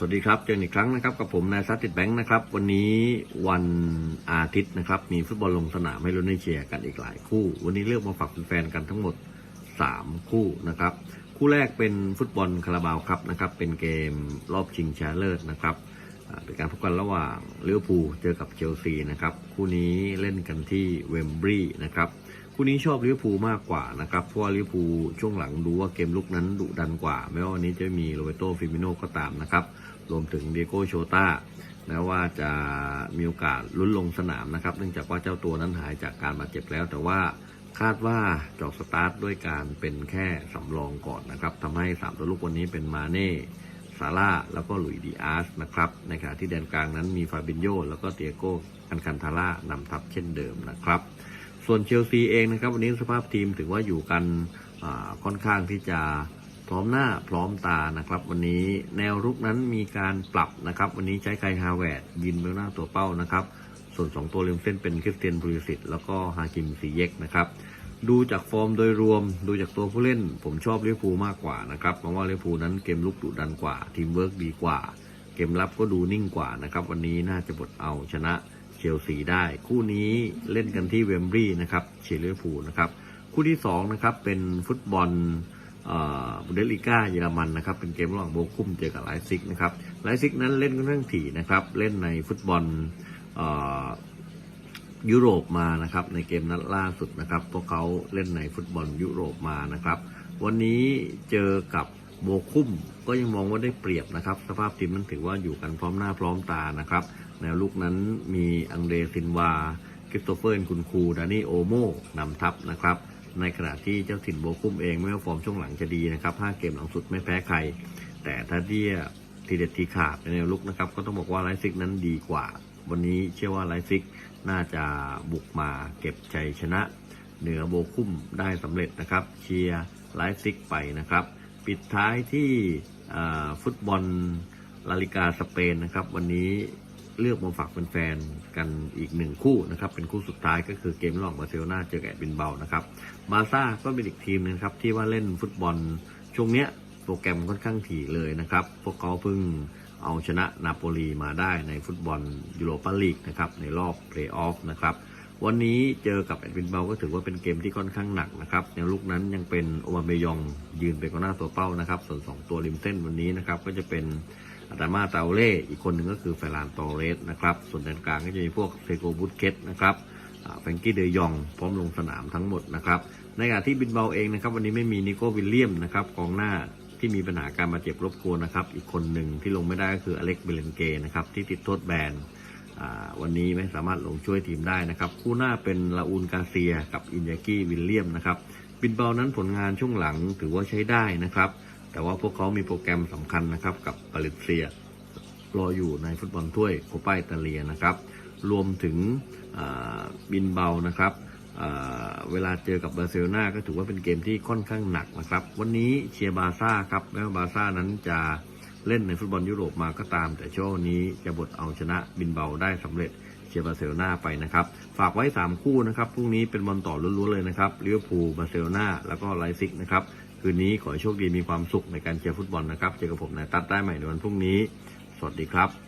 สวัสดีครับ เจอกันอีกครั้งนะครับกับผมนายซัตติดแบงค์นะครับ วันนี้วันอาทิตย์นะครับ มีฟุตบอลลงสนามให้ลุ้นให้เชียร์กันอีกหลายคู่ วันนี้เลือกมาฝากแฟนๆกันทั้งหมด 3 คู่นะครับ คู่แรกเป็นฟุตบอลคาราบาวครับนะครับ เป็นเกมรอบชิงชนะเลิศนะครับเป็นการพบกันระหว่างลิเวภูเจอกับเชลซีนะครับ คู่นี้เล่นกันที่เวมบรีนะครับ คู่นี้ชอบลิเวอร์พูลมากกว่านะครับ เพราะว่าลิเวอร์พูลช่วงหลังดูว่าเกมลุกนั้นดุดันกว่าแม้ว่าวันนี้จะมีโรเบโตฟิมิโนก็ตามนะครับ รวมถึงเดีโก้โชตาแม้ว่าจะมีโอกาสลุ้นลงสนามนะครับ เนื่องจากว่าเจ้าตัวนั้นหายจากการบาดเจ็บแล้ว แต่ว่าคาดว่าจอกสตาร์ทด้วยการเป็นแค่สำรองก่อนนะครับทำให้ 3 ตัวลูกวันนี้เป็นมาเน่ซาร่าแล้วก็หลุยดีอาร์สนะครับในขณะที่แดนกลางนั้นมีฟาบินโยแล้วก็เตียโก้อันคันทาร่านำทัพเช่นเดิมนะครับ ส่วนเชลซีเองนะครับ วันนี้สภาพทีมถือว่าอยู่กันค่อนข้างที่จะพร้อมหน้าพร้อมตานะครับ วันนี้แนวรุกนั้นมีการปรับนะครับ วันนี้ใช้ไคฮาแวร์ดยินเบลหน้าตัวเป้านะครับ ส่วน 2 ตัวริมเส้นเป็นคริสเตียนบริสิตแล้วก็ฮาคิมซีเยกนะครับดูจากฟอร์มโดยรวมดูจากตัวผู้เล่น ผมชอบลิเวอร์พูลมากกว่านะครับเพราะว่าลิเวอร์พูลนั้นเกมลุกดุดันกว่า ทีมเวิร์กดีกว่า เกมรับก็ดูนิ่งกว่านะครับ วันนี้น่าจะบดเอาชนะ เชลซีได้ คู่นี้เล่นกันที่เวมบรีนะครับเชลเวอร์พูลนะครับคู่ที่2นะครับเป็นฟุตบอลบุนเดลิก้าเยอรมันนะครับเป็นเกมระหว่างโบคุมเจอกับไลซิกนะครับไลซิกนั้นเล่นค่อนข้างถี่นะครับเล่นในฟุตบอลยุโรปมานะครับในเกมนัดล่าสุดนะครับพวกเขาเล่นในฟุตบอลยุโรปมานะครับวันนี้เจอกับ โบคุ้มก็ยังมองว่าได้เปรียบนะครับ สภาพทีมนั้นถือว่าอยู่กันพร้อมหน้าพร้อมตานะครับ แนวลุกนั้นมีอังเดรซินวาคริสโตเฟอร์คุณคูดานี่โอโมนำทัพนะครับ ในขณะที่เจ้าถิ่นโบคุ้มเองไม่ว่าฟอร์มช่วงหลังจะดีนะครับห้าเกมหลังสุดไม่แพ้ใคร แต่ถ้าเทียบทีเด็ดทีขาดในแนวลุกนะครับ ก็ต้องบอกว่าไลซิกนั้นดีกว่า วันนี้เชื่อว่าไลซิกน่าจะบุกมาเก็บชัยชนะ เหนือโบคุ้มได้สำเร็จนะครับ เชียร์ไลซิกไปนะครับ ปิดท้ายที่ฟุตบอลลาลิกาสเปนนะครับ วันนี้เลือกมาฝากแฟนๆกันอีกหนึ่งคู่นะครับ เป็นคู่สุดท้ายก็คือเกมระหว่างบาร์เซโลนาเจอกับบินเบานะครับบาซ่าก็เป็นอีกทีมหนึงครับ ที่ว่าเล่นฟุตบอลช่วงเนี้ยโปรแกรมค่อนข้างถี่เลยนะครับ พวกเขาเพิ่งเอาชนะนาโปลีมาได้ในฟุตบอลยูโรปาลีกนะครับในรอบเพลย์ออฟนะครับ วันนี้เจอกับแอดวินเบลก็ถือว่าเป็นเกมที่ค่อนข้างหนักนะครับแนวลูกนั้นยังเป็นโอมาเบยองยืนเป็นกองหน้าตัวเป้านะครับ ส่วน 2 ตัวริมเส้นวันนี้นะครับก็จะเป็นอาดามาตาเล่อีกคนหนึ่งก็คือเฟรานตอเรสนะครับ ส่วนแดนกลางก็จะมีพวกเซโกบุตเกตนะครับแฟรงกี้เดยองพร้อมลงสนามทั้งหมดนะครับในขณะที่บินเบาเองนะครับวันนี้ไม่มีนิโก้วิลเลียมนะครับกองหน้าที่มีปัญหาการบาดเจ็บรบกวนนะครับอีกคนหนึ่งที่ลงไม่ได้ก็คืออเล็กเบเลนเกนะครับที่ติดโทษแบน วันนี้ไม่สามารถลงช่วยทีมได้นะครับ คู่หน้าเป็นลาอูนกาเซียกับอินยากิวิลเลียมนะครับบินเบานั้นผลงานช่วงหลังถือว่าใช้ได้นะครับ แต่ว่าพวกเขามีโปรแกรมสำคัญนะครับกับปาเลเซีย รออยู่ในฟุตบอลถ้วยโคปาอิตาเลียนะครับ รวมถึงบินเบานะครับเวลาเจอกับบาร์เซโลนาก็ถือว่าเป็นเกมที่ค่อนข้างหนักนะครับ วันนี้เชียร์บาร์ซ่าครับแม้ว่าบาร์ซ่านั้นจะ เล่นในฟุตบอลยุโรปมาก็ตาม แต่ช่วงนี้จะบดเอาชนะบินเบาได้สำเร็จเชียร์บาร์เซโลนาไปนะครับ ฝากไว้ 3 คู่นะครับพรุ่งนี้เป็นบอลต่อล้วนๆเลยนะครับลิเวอร์พูลบาร์เซโลนาแล้วก็ไลซิกนะครับคืนนี้ขอให้โชคดีมีความสุขในการเชียร์ฟุตบอลนะครับเจอกับผมนายตัดได้ใหม่ในวันพรุ่งนี้ สวัสดีครับ